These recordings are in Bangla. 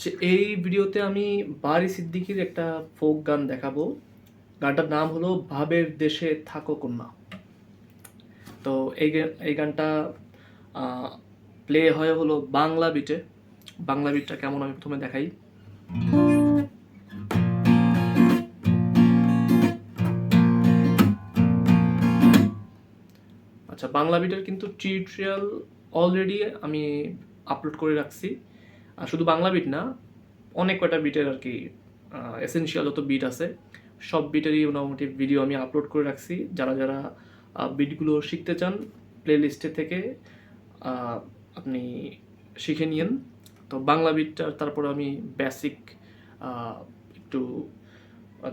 যে এই ভিডিওতে আমি বারি সিদ্দিকির একটা ফোক গান দেখাবো। গানটার নাম হলো ভাবের দেশে থাকো কন্যা। তো এই এই গানটা প্লে হয় হলো বাংলা বিটে বাংলা বিটটা কেমন আমি প্রথমে দেখাই। আচ্ছা বাংলা বিটের কিন্তু টিউটোরিয়াল অলরেডি আমি আপলোড করে রাখছি। শুধু বাংলা বিট না, অনেক কয়টা বিটের আর কি এসেনশিয়াল যত বিট আছে, সব বিটেরই মোটামুটি ভিডিও আমি আপলোড করে রাখছি। যারা যারা বিটগুলো শিখতে চান প্লে লিস্টে থেকে আপনি শিখে নিয়েন। তো বাংলা বিটটা তারপরে আমি বেসিক একটু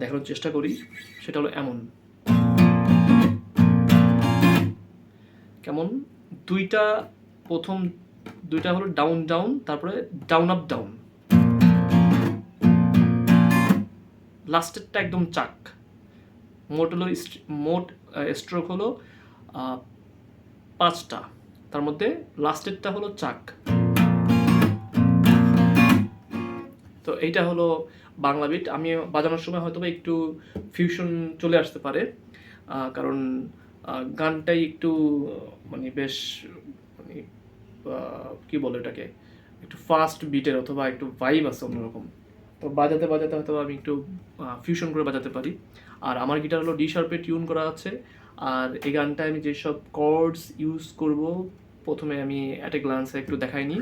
দেখানোর চেষ্টা করি। সেটা হলো এমন। কেমন? দুইটা প্রথম দুইটা হলো ডাউন ডাউন তারপরে ডাউন আপ ডাউন লাস্টেরটা একদম চাক। মোট হলো মোট স্ট্রোক হলো পাঁচটা। তার মধ্যে লাস্টেরটা হলো চাক। তো এইটা হলো বাংলা বিট আমি বাজানোর সময় হয়তো একটু ফিউশন চলে আসতে পারে কারণ গানটাই একটু মানে বেশ কি বলে এটাকে একটু ফাস্ট বিটের অথবা একটু ভাইব আছে অন্যরকম। তো বাজাতে বাজাতে হয়তো আমি একটু ফিউশন করে বাজাতে পারি। আর আমার গিটার হলো ডি শার্পে টিউন করা আছে। আর এই গানটায় আমি যেসব কর্ডস ইউজ করব, প্রথমে আমি অ্যাট এ গ্লান্সে একটু দেখাইনি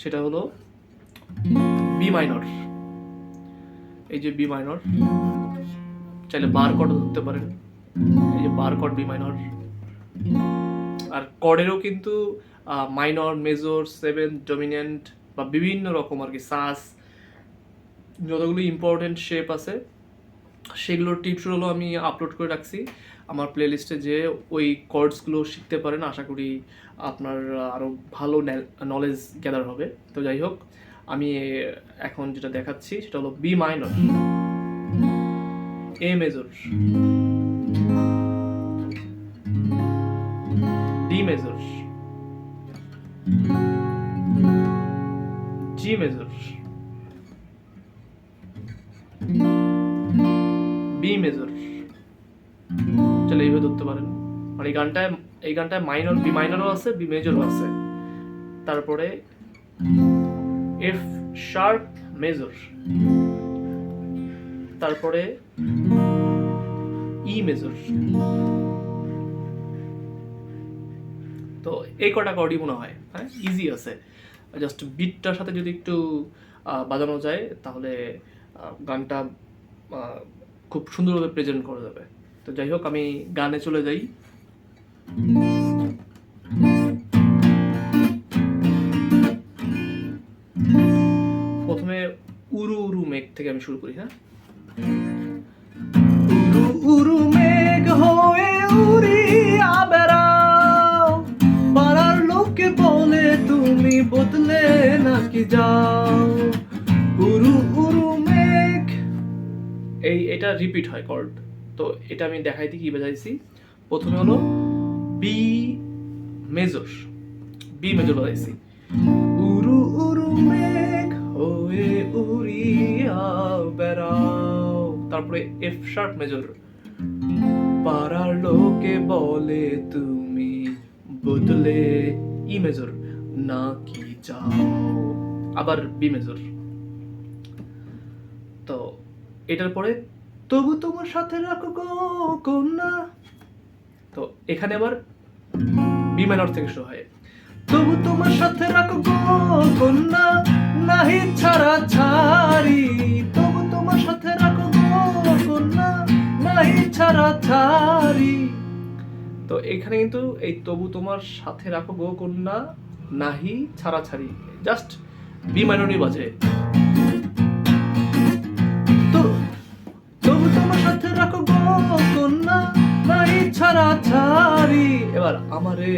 সেটা হলো বি মাইনর এই যে বি মাইনর চাইলে বার কর্ড ধরতে পারেন। এই যে বার কর্ড বি মাইনর আর কর্ডেরও কিন্তু মাইনর মেজর সেভেন ডমিনেন্ট বা বিভিন্ন রকম আর কি সাস, যতগুলো ইম্পর্টেন্ট শেপ আছে, সেগুলোর টিপসগুলো আমি আপলোড করে রাখছি। আমার প্লেলিস্টে যে ওই কর্ডসগুলো শিখতে পারেন, আশা করি আপনার আরও ভালো নলেজ গ্যাদার হবে। তো যাই হোক, আমি এখন যেটা দেখাচ্ছি সেটা হলো B minor A major major G major B major চলে এইভাবে ধরতে পারেন। আর এই গানটায় এই গানটায় মাইনর বি মাইনরও আছে বি মেজরও আছে। তারপরে এফ শার্প মেজর তারপরে ই মেজর তো এই কটা কর্ডই মনে হয় হ্যাঁ? ইজি আছে। জাস্ট বিটটার সাথে যদি একটু বাজানো যায়, তাহলে গানটা খুব সুন্দরভাবে প্রেজেন্ট করা যাবে। তো যাই হোক, আমি গানে চলে যাই। প্রথমে উরু উরু মেঘ থেকে আমি শুরু করি হ্যাঁ? রিপিট হয় কর্ড তো এটা আমি দেখাই দিই কি বাজাইছি প্রথমে হলো বি মেজর বি মেজর বাজাইছি। উরু উরু মেঘ হয়ে উড়িয়া বেড়াও। তারপরে এফ শার্প মেজর পাড়ার লোকে বলে, তুমি বদলে ই মেজর না কি চাও? আবার বি মেজর তো এটার পরে তবু তোমার সাথে রাখো কন্যা। তো এখানে আবার বি মাইনর থেকে শুরু হয়। তবু তোমার সাথে রাখো কন্যা, নাহি ছাড়া ছাড়ি। তবু তোমার সাথে রাখো কন্যা, নাহি ছাড়া ছাড়ি। তো এখানে কিন্তু এই তবু তোমার সাথে রাখো গো কন্যা, নাহি ছাড়া ছাড়ি। জাস্ট বি মাইনরই বাজে। কন্যা নাই ছাড়া ছাড়ি এবার আমারে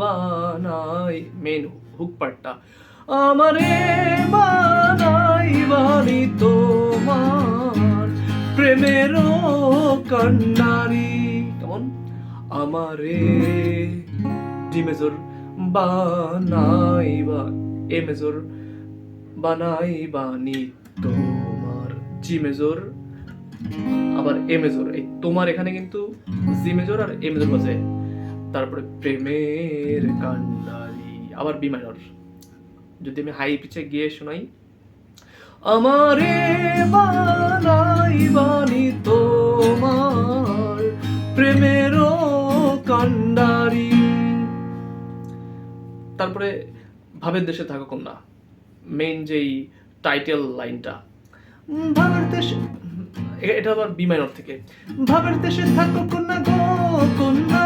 বানাই মেন, হুক পার্টটা আমারে বানাই বানি তোমার, প্রেমের কন্যারি কেমন? আমারে ডি মেজর বানাই বা এ মেজর বানাই বানি তোমার। জি মেজর আবার এ মেজর এই তোমার এখানে কিন্তু জি মেজর আর এ মেজর বাজে তারপরে প্রেমের কান্ডারি, আবার বি মাইনর যদি আমি হাই পিচে গিয়ে শোনাই, আমারে বানাই বানি তোমার প্রেমের কান্ডারি। তারপরে ভাবের দেশে থাকো কন্যা মেইন যেই টাইটেল লাইনটা ভাবের দেশে এটা আবার বি মাইনর থেকে। ভাবের দেশে থাকো কন্যা গো কন্যা।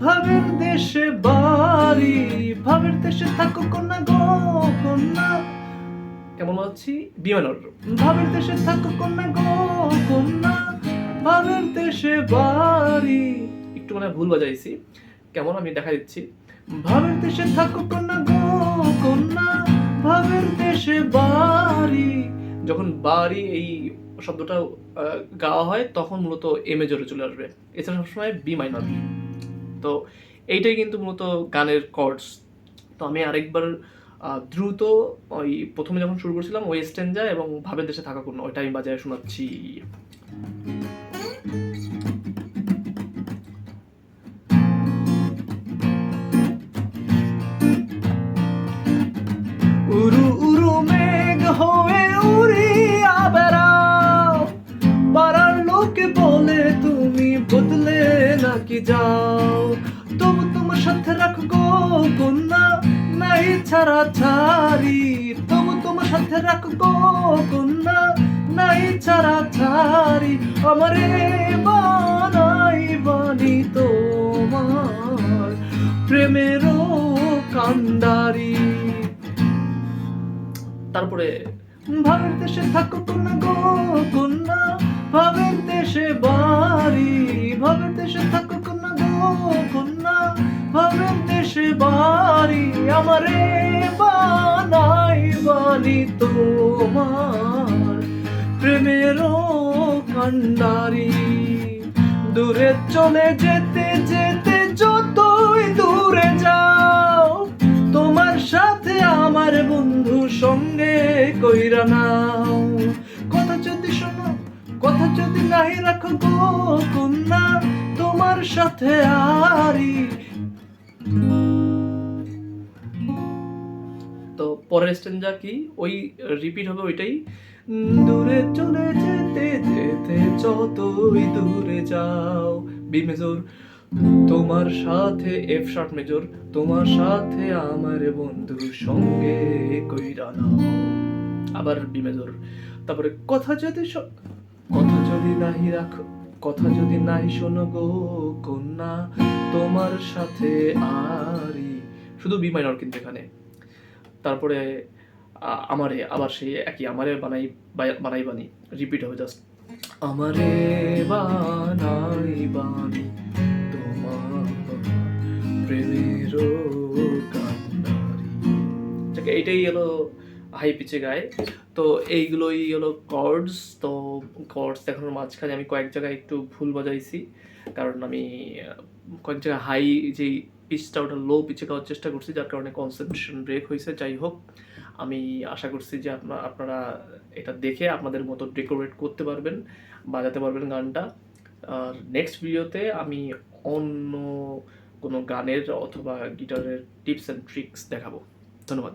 ভাবের দেশে বাড়ি ভাবের দেশে থাকো কন্যা গো কন্যা। কেমন বলছি বি মাইনর। ভাবের দেশে থাকো কন্যা গো কন্যা। ভাবের দেশে বাড়ি। একটু মানে ভুল বাজাইছি। কেমন আমি দেখা দিচ্ছি। ভাবের দেশে থাকো কন্যা গো কন্যা। ভাবের দেশে বাড়ি। যখন বাড়ি এই শব্দটা গাওয়া হয়, তখন মূলত এ মেজরে চলে আসবে। এছাড়া সবসময় বি মাইনর তো এইটাই কিন্তু মূলত গানের কর্ডস তো আমি আরেকবার দ্রুত ওই প্রথমে যখন শুরু করছিলাম, ওয়েস্টার্ন যায় এবং ভাবের দেশে থাকা কোনো, ওইটা আমি বাজায় শোনাচ্ছি। যাও। তবু তোমার সাথে রাখো গো কন্যা, নাই ছাড়া ছাড়ি। তবু তোমার সাথে রাখো গো কন্যা, নাই ছাড়া ছাড়ি। আমারে বানাই বানি তোমার প্রেমেরও কান্ডারি। তারপরে, ভাবের দেশে থাকো কন্যা গো, কন্যা, ভাবের দেশে বাড়ি। ভাবের দেশে থাকো কন্যা ভাবের দেশে বাড়ি আমারে বানাই বানি তোমার। প্রেমেরও কান্ডারি দূরে চলে যেতে যেতে যতই দূরে যাও, তোমার সাথে আমার বন্ধু সঙ্গে কইরা নাও। যদি নাই রাখো গো কন্যা তোমার সাথে আরি। তো পরের স্টেঞ্জা কি? ওই রিপিট হবে ওইটাই। দূরে চলে যেতে যেতে যতই দূরে যাও বি মেজর তোমার সাথে এফ শার্ট মেজর তোমার সাথে আমার বন্ধুর সঙ্গে কইরা নাও আবার বি মেজর। তারপরে কথা যদি যদি নাহি রাখো, কথা যদি নাহি শোনো গো কন্যা, তোমার সাথে আরি শুধু বি মাইনর কিন্তু এখানে। তারপরে আমারে, আবার সেই একই আমারে বানাই বানাই বানি রিপিট হবে জাস্ট আমারে বানাই বানি তোমার প্রেমের কান্নারি। যাকে, এইটাই হলো হাই পিচে গায়। তো এইগুলোই হলো কর্ডস তো কর্ডস দেখানোর মাঝখানে আমি কয়েক জায়গায় একটু ভুল বাজাইছি কারণ আমি কয়েক জায়গায় হাই যেই পিচটা ওটা লো পিচে গাওয়ার চেষ্টা করছি, যার কারণে কনসেন্ট্রেশন ব্রেক হয়েছে। যাই হোক, আমি আশা করছি যে আপনার আপনারা এটা দেখে আপনাদের মতো ডেকোরেট করতে পারবেন, বাজাতে পারবেন গানটা। আর নেক্সট ভিডিওতে আমি অন্য কোনো গানের অথবা গিটারের টিপস অ্যান্ড ট্রিক্স দেখাবো। ধন্যবাদ।